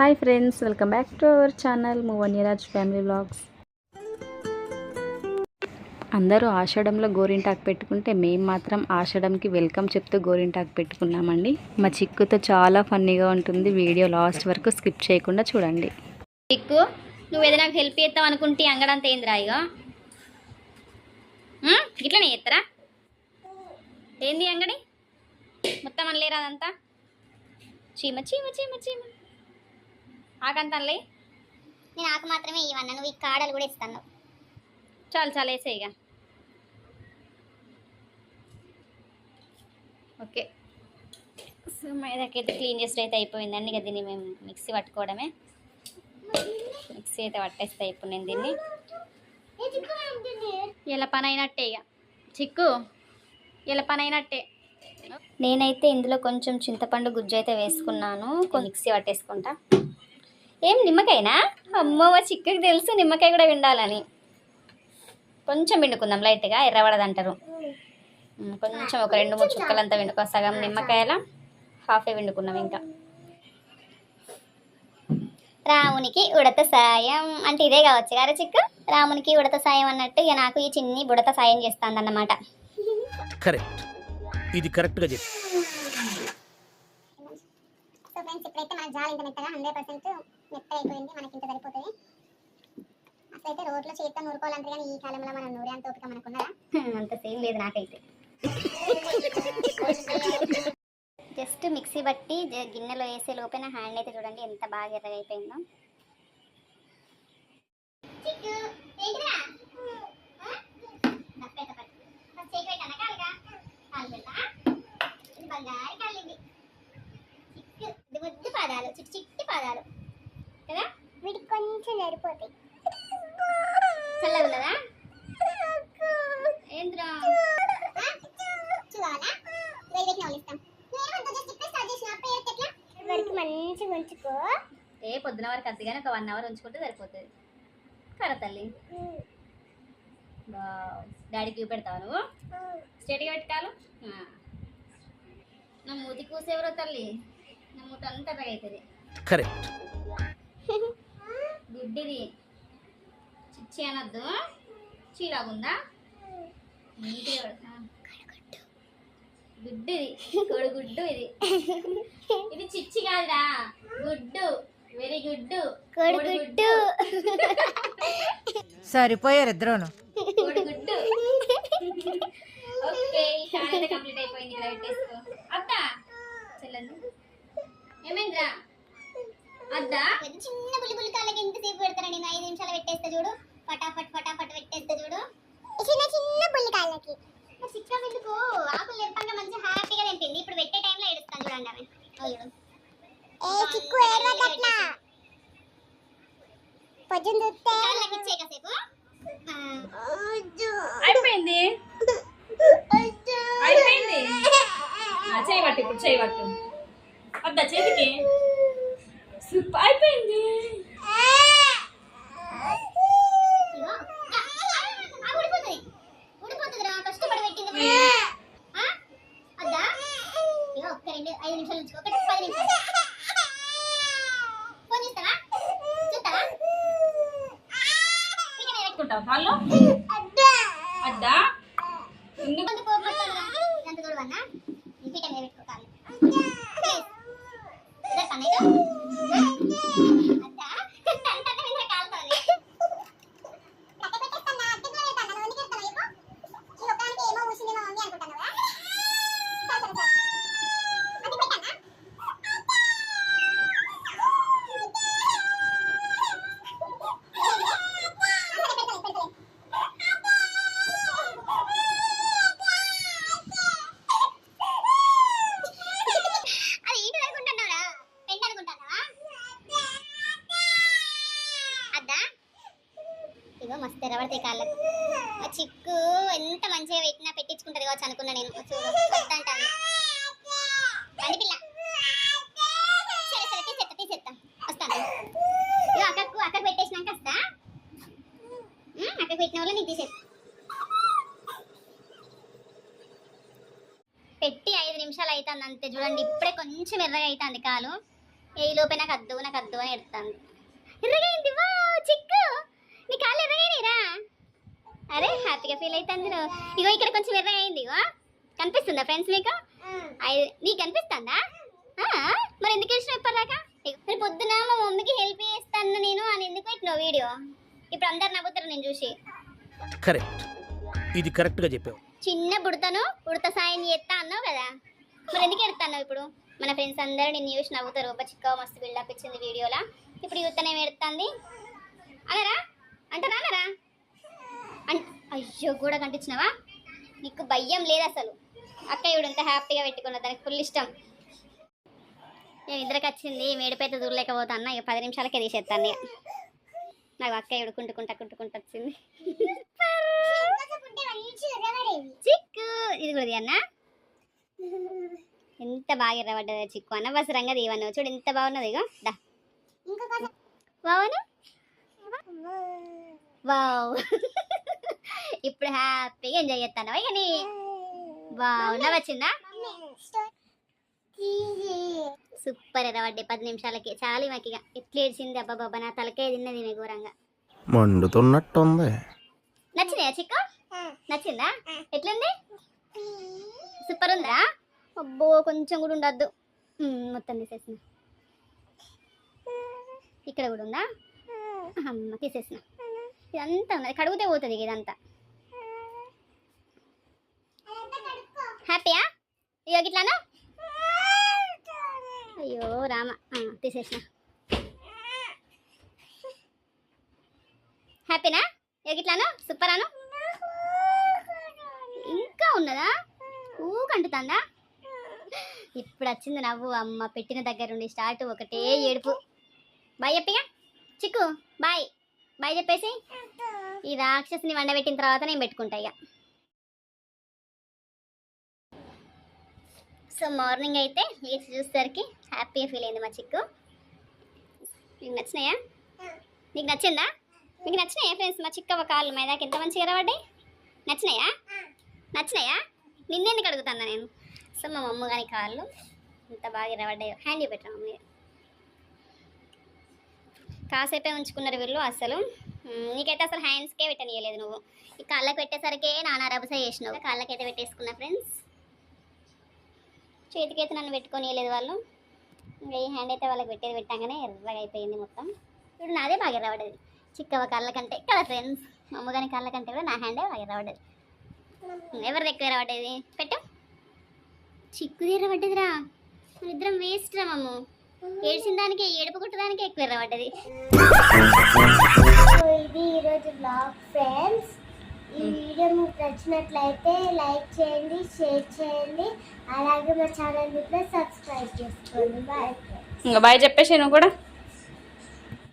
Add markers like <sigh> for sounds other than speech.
Hi friends welcome back to our channel మూవన్యరాజ్ family vlogs అందరూ ఆషాఢంలో గోరింటాకు పెట్టుకుంటే మేము మాత్రం ఆషాఢంకి వెల్కమ్ చెప్తూ గోరింటాకు పెట్టుకున్నామండి. మా చిక్కుతో చాలా ఫన్నీగా ఉంటుంది. వీడియో లాస్ట్ వరకు స్కిప్ చేయకుండా చూడండి. చిక్కు నువ్వు ఏదైనా హెల్ప్ చేస్తావు అనుకుంటే అంగడంత ఏందిరా ఇక ఇట్లనే చేస్తారా? ఏంది అంగడి? మొత్తం అనలేరా అదంతా? చీమ చీమ చీమ చీమ. ఆకంత అనలే నేను ఆకు మాత్రమే ఇవన్నా నువ్వు ఈ కాడలు కూడా ఇస్తాను చాలు చాలు వేసే ఇక. ఓకే. సో మైదాకైతే క్లీన్ చేస్తే అయితే అయిపోయిందండి ఇక దీన్ని మేము మిక్సీ పట్టుకోవడమే. మిక్సీ అయితే పట్టేస్తే ఇప్పుడు నేను దీన్ని. ఇలా పని అయినట్టే ఇక. చిక్కు ఇలా పని అయినట్టే నేనైతే ఇందులో కొంచెం చింతపండు గుజ్జు అయితే వేసుకున్నాను మిక్సీ పట్టేసుకుంటా. ఏం నిమ్మకాయనా? అమ్మో మా చిక్కుకి తెలుసు నిమ్మకాయ కూడా విండాలని కొంచెం పిండుకుందాం లైట్గా ఎర్రబడదంటారు. ఉమ్, కొంచెం ఒక రెండు మూడు చుక్కలంతా పిండుకో సగం నిమ్మకాయల హాఫే పిండుకున్నాం ఇంకా. రామునికి ఉడత సాయం అంటే ఇదే కావచ్చు కదా చిక్కు? రామునికి ఉడత సాయం అన్నట్టు ఇక నాకు ఈ చిన్ని బుడత సాయం చేస్తాందన్నమాట. కరెక్ట్. ఇది కరెక్ట్గా చెప్పి. సో ఫ్రెండ్స్ ఇప్పుడైతే మన జాలి ఇంత మెత్తగా హండ్రెడ్ పర్సెంట్ మెత్త అయిపోయింది మనకి ఇంత సరిపోతుంది. అసలైతే రోడ్లో చేత్తో నూరుకోవాలంటే కానీ ఈ కాలంలో మనం నూరే అంత ఓపిక మనకున్నదా? అంత సేమ్ లేదు నాకైతే. <laughs> జస్ట్ మిక్సీ బట్టి గిన్నెలో వేసే లోపే హ్యాండ్ అయితే చూడండి ఎంత బాగా ఎర్రగా అయిపోయిందో పాదాలు చిట్టి చిట్టి పాదాలు కదా వీటికి కొంచెం సరిపోతాయి చల్లగా ఉన్నదా ఏంద్రా చూడాలా వేడి పెట్టిన వాళ్ళు ఇస్తాం నేనేమంటా జస్ట్ ఇప్పుడే స్టార్ట్ చేసిన అప్పుడు ఎట్లా వరకు మంచిగా ఉంచుకో ఏ పొద్దున వరకు అంతగానే ఒక వన్ అవర్ ఉంచుకుంటే సరిపోతుంది. కర తల్లి. డాడీకి చూపెడతావా నువ్వు? స్ట్రేట్గా పెట్టాలు నా మూతి కూసేవరో తల్లి? నా మూత అంతా అవుతుంది కరెక్ట్. గుడ్డిది. చిచ్చి అనొద్దు. చీలాగుందా నీట్గా పెడతా. గుడ్డిది. కొడుగుడ్డు ఇది. ఇది చిచ్చి కాదురా. గుడ్డు. వెరీ కోడిగుడ్డు. సరిపోయారు ఇద్దరును. కోడిగుడ్డు. ఓకే ఈ షార్ట్ అయితే కంప్లీట్ అయిపోయింది ఇక్కడ పెట్టేసుకో. అత్త చెల్లెందు ఏమైందిరా? అద్దా? పెద్ద చిన్న బుల్లి బుల్లి కాళ్ళకి ఎంతసేపు పెడతారా నేను ఐదు నిమిషాలు పెట్టేస్తా చూడు. ఫటాఫట్ ఫటాఫట్ పెట్టేస్తా చూడు చిన్న చిన్న బుల్లి కాళ్ళకి సిక్కా ఎందుకు ఆకులు లేపంగా మంచిగా హ్యాపీగా తింటుంది ఇప్పుడు పెట్టే టైంలో ఏడుస్తాను చూడండి ఆమె అయ్యో ఏ చిక్కు ఏడవకట్లా పొద్దున్న చూస్తే కాళ్ళకి ఇచ్చే కాసేపు అయిపోయింది అయిపోయింది ఆ, చేయి పట్టు ఇప్పుడు చేయి పట్టు వద్దా చేతికి సూపర్ అయిపోయింది ఇగో. ఆ, ఆ, ఊడిపోతుంది. ఊడిపోతుందిరా, కష్టపడి పెట్టింది. ఆ? వద్దా? ఇగో, ఒక్క రెండు, ఐదు నిమిషాలు ఉంచుకో. ఒకటి పది నిమిషాలు. ఫోన్ చేస్తావా? చూస్తావా? పెట్టుకుంటావు అద్దా చూడవన్నా? ఈ పీట మీద పెట్టుకో కాళ్ళు. ప్లీజ్. ఇద్దరు పని అయితే? అద్దా? అంటే మీద కాలుతోంది. అది ఏంటి అనుకుంటున్నావురా పెంట అనుకుంటున్నావా అద్దా ఇగో మస్తు కాళ్ళకు. ఆ చిక్కు ఎంత మంచిగా పెట్టినా పెట్టించుకుంటది కావచ్చు అనుకున్నా నేను. చూడు వద్దంటాను. బండి పిల్ల. సరే సరే తీసేస్తా తీసేస్తా వస్తాను ఇగో అక్కకు అక్కకు పెట్టేసినాక వస్తా. అక్కకు పెట్టిన వాళ్ళు నీకు తీసేస్తా పెట్టి ఐదు నిమిషాలు అవుతుంది అంతే చూడండి. ఇప్పుడే కొంచెం ఎర్రగా అవుతుంది కాలు. ఏ లోపే నాకు అద్దు నాకు అద్దు అని ఎడతాను ఎర్రగా అయింది. వా చిక్కు. అరే హ్యాపీగా ఫీల్ అవుతుంది. ఇగో ఇక్కడ కొంచెం ఎర్రగైంది ఇగో. కనిపిస్తుందా ఫ్రెండ్స్ మీకు? నీకు కనిపిస్తుందా? ఆ, మరి ఎందుకు ఇష్టం ఇప్పటిదాకా? ఇగో, మరి పొద్దున మా మమ్మీకి హెల్ప్ చేస్తాను నేను అని ఎందుకు పెట్టినావు వీడియో ఇప్పుడు అందరు నవ్వుతారు నేను చూసి. కరెక్ట్ ఇది కరెక్ట్గా చెప్పావు. చిన్న బుడతను ఉడత సాయం చేస్తా అన్నావు కదా. మరి ఎందుకు ఎడతాను ఇప్పుడు? మన ఫ్రెండ్స్ అందరూ నిన్ను చూసి నవ్వుతారు. ఒక చిక్క మస్తు బిల్డప్ ఇచ్చింది వీడియోలో ఇప్పుడు యువతనే ఎడుతుంది? అనరా అంటారా అనరా అన్ అయ్యో కూడా కనిపించినావా? నీకు భయం లేదు అసలు. అక్క ఇవిడు ఎంత హ్యాపీగా పెట్టుకున్నా దానికి ఫుల్ ఇష్టం. నేను ఇద్దరికి వచ్చింది మేడిపైతే దూరలేకపోతాను ఇక పది నిమిషాలకే తీసేస్తాను నాకు అక్క ఇడుకుంటుకుంటా కుంటుకుంటూ వచ్చింది. చిక్కు! ఇది కూడా అన్న ఎంత బాగా ఎర్రబడ్డది చిక్కు అనవసరంగా దీవన్న చూడు ఎంత బాగున్నది ఇగో దా. బావను వావ్. ఇప్పుడు హ్యాపీగా ఎంజాయ్ చేస్తాను ఇక నీ? బాగున్నా వచ్చిందా సూపర్ ఎర్రబడ్డాయి పది నిమిషాలకి. చాలు మాకు ఇక ఎట్లా ఏడ్చింది? అబ్బా బాబా నా తలకే తిన్నది ఈమె ఘోరంగా. మండుతున్నట్టుంది. నచ్చినాయా చిక్కు? నచ్చిందా? ఎట్లుంది? సూపర్ ఉందా? అబ్బో కొంచెం కూడా ఉండద్దు. మొత్తం తీసేసిన. ఇక్కడ కూడా ఉందా? అమ్మ తీసేసిన. ఇదంతా ఉన్నది. కడుగుతే పోతుంది ఇదంతా. హ్యాపీయా ఇక గిట్లానా? అయ్యో రామ. తీసేసిన. హ్యాపీనా ఇక ఇట్లాను సూపర్ ఇంకా ఉన్నదా? ఊకంటుతుందా ఇప్పుడు వచ్చింది నవ్వు అమ్మ పెట్టిన దగ్గర నుండి స్టార్ట్ ఒకటే ఏడుపు. బాయ్ చెప్పిగా చిక్కు బాయ్ బాయ్ చెప్పేసి ఈ రాక్షసుని వండబెట్టిన తర్వాత నేను పెట్టుకుంటా ఇక సో మార్నింగ్ అయితే లేచి చూసేసరికి హ్యాపీగా ఫీల్ అయింది మా చిక్కు. నీకు నచ్చినాయా? నీకు నచ్చిందా? మీకు నచ్చినాయా ఫ్రెండ్స్ మా చిక్క కాళ్ళు మైదాకి ఎంత మంచిగా ఎరబడ్డాయి నచ్చినాయా? నచ్చినాయా? నిన్నెందుకు అడుగుతాను నేను? సో మా మమ్మ గారి కాళ్ళు ఎంత బాగా రావడ్డాయో హ్యాండ్ పెట్టాను మమ్మీ. కాసేపే ఉంచుకున్నారు వీళ్ళు అసలు. నీకైతే అసలు హ్యాండ్స్కే పెట్టనీయలేదు నువ్వు. ఈ కాళ్ళకి పెట్టేసరికి నాన్న రభస చేసినావు. కాళ్ళకైతే పెట్టేసుకున్నా ఫ్రెండ్స్ చేతికైతే నన్ను పెట్టుకోనియలేదు వాళ్ళు. ఈ హ్యాండ్ అయితే వాళ్ళకి పెట్టేది పెట్టాగానే ఎర్రగా అయిపోయింది మొత్తం. ఇప్పుడు నాదే బాగా రావడది చిక్కవ కళ్ళ కంటే కదా ఫ్రెండ్స్ అమ్మగాని అమ్మగారి కంటే కూడా నా హ్యాండే బాగా రావడది ఎవరి ఎక్కువ రావడేది పెట్టు. చిక్కు ఎర్రబడ్డదిరా మన ఇద్దరం వేస్ట్ రా మమ్ము ఏడ్చిన దానికి ఏడుపు కుట్టడానికి ఎక్కువ ఎర్రబడ్డది ఇది ఈరోజు బ్లాగ్ ఫ్రెండ్స్ ఈ వీడియో మీకు నచ్చినట్లయితే లైక్ చేయండి షేర్ చేయండి. అలాగే మా ఛానల్ కూడా సబ్స్క్రైబ్ చేసుకోండి. బాయ్. ఇంకా బాయ్ చెప్పేసి నువ్వు కూడా.